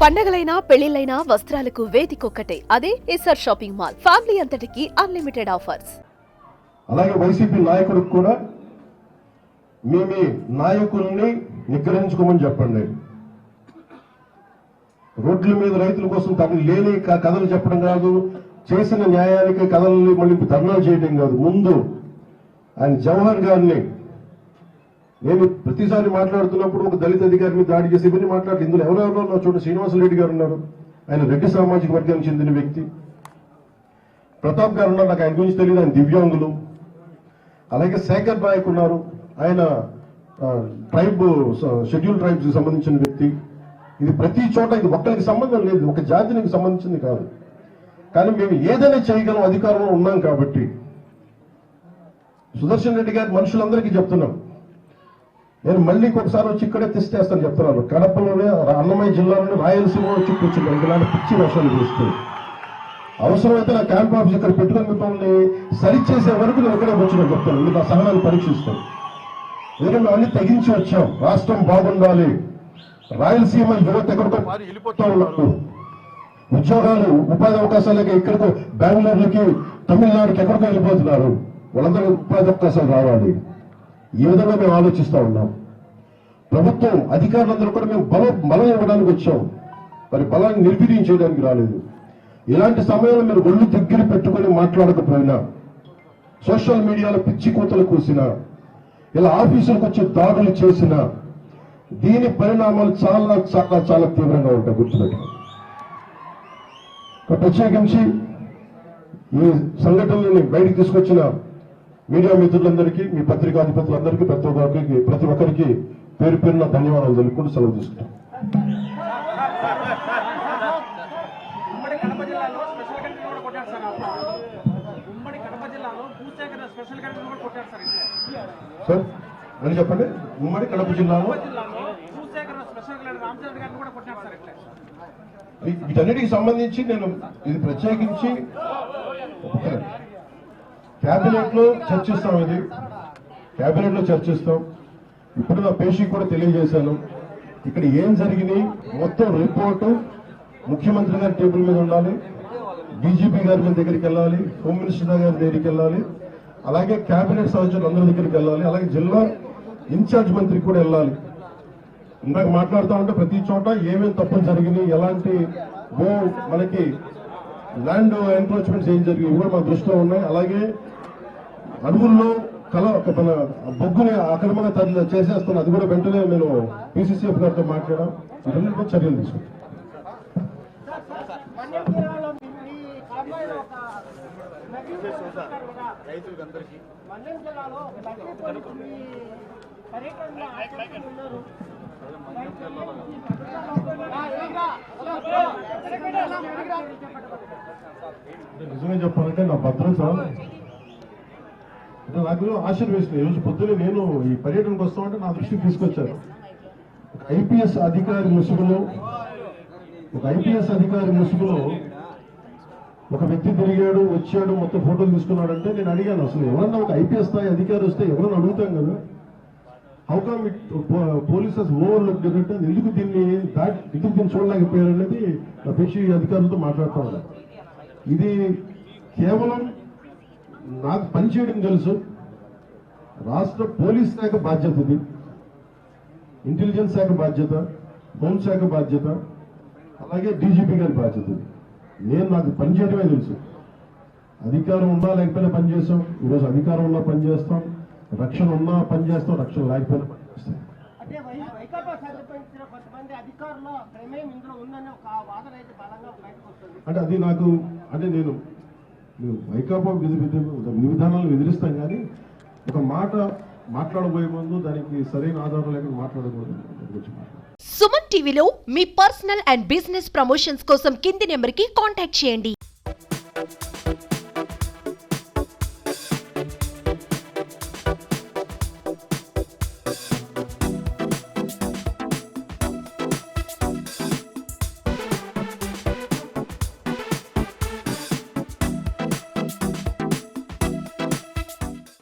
పండగలైనా పెళ్ళిళ్ళైనా వస్త్రాలకు వేదికొక్కటే. అదే ఎస్ఆర్ షాపింగ్ మాల్. ఫ్యామిలీ అంతటికి అన్లిమిటెడ్ ఆఫర్స్. అలాగే వైసీపీ నాయకులకు కూడా మీ మీ నాయకుల్ని నిగ్రహించుకోమని చెప్పండి. రోడ్ల మీద రైతుల కోసం తమకు లేని కథలు చెప్పడం కాదు చేసిన న్యాయానికి కథలు మళ్ళీ ధర్నాలు చేయడం కాదు. ముందు ఆయన జవహర్ గారిని నేను ప్రతిసారి మాట్లాడుతున్నప్పుడు ఒక దళిత అధికారి మీద దాడి చేసి ఇవన్నీ మాట్లాడుతూ ఇందులో ఎవరెవరో ఉన్నారు? చూడండి. శ్రీనివాసరెడ్డి గారు ఉన్నారు. ఆయన రెడ్డి సామాజిక వర్గానికి చెందిన వ్యక్తి. ప్రతాప్ గారు ఉన్నారు. నాకు ఆయన గురించి తెలియదు. ఆయన దివ్యాంగులు. అలాగే శేఖర్ నాయక్ ఉన్నారు. ఆయన ట్రైబ్ షెడ్యూల్ ట్రైబ్స్ సంబంధించిన వ్యక్తి. ఇది ప్రతి చోట ఇది ఒక్కరికి సంబంధం లేదు. ఒక జాతికి సంబంధించింది కాదు. కానీ మేము ఏదైనా చేయగలం అధికారంలో ఉన్నాం కాబట్టి. సుదర్శన్ రెడ్డి గారి మనుషులందరికీ చెప్తున్నాం. నేను మళ్ళీ ఇంకొకసారి వచ్చి ఇక్కడే తెస్తేస్తాను చెప్తున్నాను. కడపలోనే అన్నమయ్య జిల్లాలోనే రాయలసీమ వచ్చి కూర్చున్నాను ఇలాంటి పిచ్చి వర్షాలు చేస్తూ అవసరమైతే నా క్యాంప్ ఆఫీస్ ఇక్కడ పెట్టుకుని మిమ్మల్ని సరిచేసే వరకు నేను ఇక్కడే కూర్చుని చెప్తాను. మీరు నా సహనాన్ని పరీక్షిస్తాను ఎందుకంటే అన్ని తెగించి వచ్చాం. రాష్ట్రం బాగుండాలి. రాయలసీమ యువత ఎక్కడికో మారి వెళ్ళిపోతా ఉన్నారు. ఉద్యోగాలు ఉపాధి అవకాశాలకి ఎక్కడికో బెంగళూరుకి తమిళనాడుకి ఎక్కడికో వెళ్ళిపోతున్నారు. వాళ్ళందరూ ఉపాధి అవకాశాలు రావాలి. ఈ విధంగా మేము ఆలోచిస్తా ఉన్నాం. ప్రభుత్వం అధికారులందరూ కూడా మేము బలం బలం ఇవ్వడానికి వచ్చాం. మరి బలాన్ని నిర్వీర్యం చేయడానికి రాలేదు. ఇలాంటి సమయంలో మీరు ఒళ్ళు దగ్గర పెట్టుకొని మాట్లాడకపోయినా సోషల్ మీడియాలో పిచ్చి కూతలు కూసినా ఇలా ఆఫీసులకు వచ్చి దాడులు చేసినా దీని పరిణామాలు చాలా చాలా చాలా తీవ్రంగా ఉంటాయి గుర్తుపెట్టుకోండి ప్రత్యేకించి ఈ సంఘటనని బయటకు తీసుకొచ్చిన మీడియా మిత్రులందరికీ మీ పత్రికాధిపతులందరికీ ప్రతి ఒక్కరికి ప్రతి ఒక్కరికి పేరు పేరున ధన్యవాదాలు తెలుపుకుంటూ సెలవు తీసుకుంటాం. సార్ చెప్పండి? ఉమ్మడి కడప జిల్లాలో? వీటన్నిటికి సంబంధించి నేను ఇది ప్రత్యేకించి క్యాబినెట్లో లో చర్చిస్తాం ఇది. క్యాబినెట్లో లో చర్చిస్తాం. ఇప్పుడు నా పేషీ కూడా తెలియజేశాను. ఇక్కడ ఏం జరిగినాయి మొత్తం రిపోర్టు ముఖ్యమంత్రి గారి టేబుల్ మీద ఉండాలి. డీజీపీ గారి మీద దగ్గరికి వెళ్ళాలి. హోమ్ మినిస్టర్ గారి దగ్గరికి వెళ్ళాలి. అలాగే కేబినెట్ సదస్సులు అందరి దగ్గరికి వెళ్ళాలి. అలాగే జిల్లా ఇన్ఛార్జ్ మంత్రికి కూడా వెళ్ళాలి. ఇందాక మాట్లాడుతూ ఉంటే ప్రతి చోట ఏమేమి తప్పులు జరిగినాయి ఎలాంటి భూ మనకి ల్యాండ్ ఎంక్రోచ్మెంట్స్ ఏం జరిగినాయి ఇవి కూడా మా దృష్టిలో ఉన్నాయి. అలాగే అడవుల్లో కల ఒక మన బొగ్గుని అక్రమంగా తరలి చేసేస్తున్న అది కూడా వెంటనే నేను పీసీసీఎఫ్ గారితో మాట్లాడడం ఇవన్నీ చర్యలు తీసుకుంటాను నిజమే చెప్పాలంటే నా భద్రత అంటే నాకు ఆశీర్వేసింది ఈరోజు రోజు పొద్దున్నే నేను ఈ పర్యటనకు వస్తామంటే నా దృష్టికి తీసుకొచ్చారు. ఒక ఐపీఎస్ అధికారి ముసుగులో ఒక ఐపీఎస్ అధికారి ముసుగులో ఒక వ్యక్తి తిరిగాడు వచ్చాడు మొత్తం ఫోటోలు తీసుకున్నాడంటే నేను అడిగాను అసలు ఎవరన్నా ఒక ఐపీఎస్ స్థాయి అధికారి వస్తే ఎవరన్నా అడుగుతాం కదా? How come it policies overlook అంటే ఎందుకు దీన్ని దాటి ఎందుకు దీన్ని చూడలేకపోయారు అనేది నా పేషి అధికారులతో మాట్లాడుతూ ఇది కేవలం నాకు పనిచేయడం తెలుసు. రాష్ట్ర పోలీస్ శాఖ బాధ్యత ఇది. ఇంటెలిజెన్స్ శాఖ బాధ్యత హోంశాఖ బాధ్యత అలాగే డీజీపీ గారి బాధ్యత నేను నాకు పనిచేయడమే తెలుసు. అధికారం ఉన్నా లేకపోయినా పనిచేస్తాం ఈరోజు అధికారం ఉన్నా పనిచేస్తాం రక్షణ ఉన్నా పనిచేస్తాం రక్షణ లేకపోయినా పనిచేస్తాం అంటే అది నాకు అంటే నేను నేను వైకాపా విధి విధి విధి విధానాలను ఎదిరిస్తాం కానీ ఒక మాట మాట్లాడబోయే ముందు దానికి సరైన ఆధారం లేకుండా మాట్లాడకూడదు. సుమన్ టీవీలో మీ పర్సనల్ అండ్ బిజినెస్ ప్రమోషన్స్ కోసం కింది నెంబర్కి కాంటాక్ట్ చేయండి.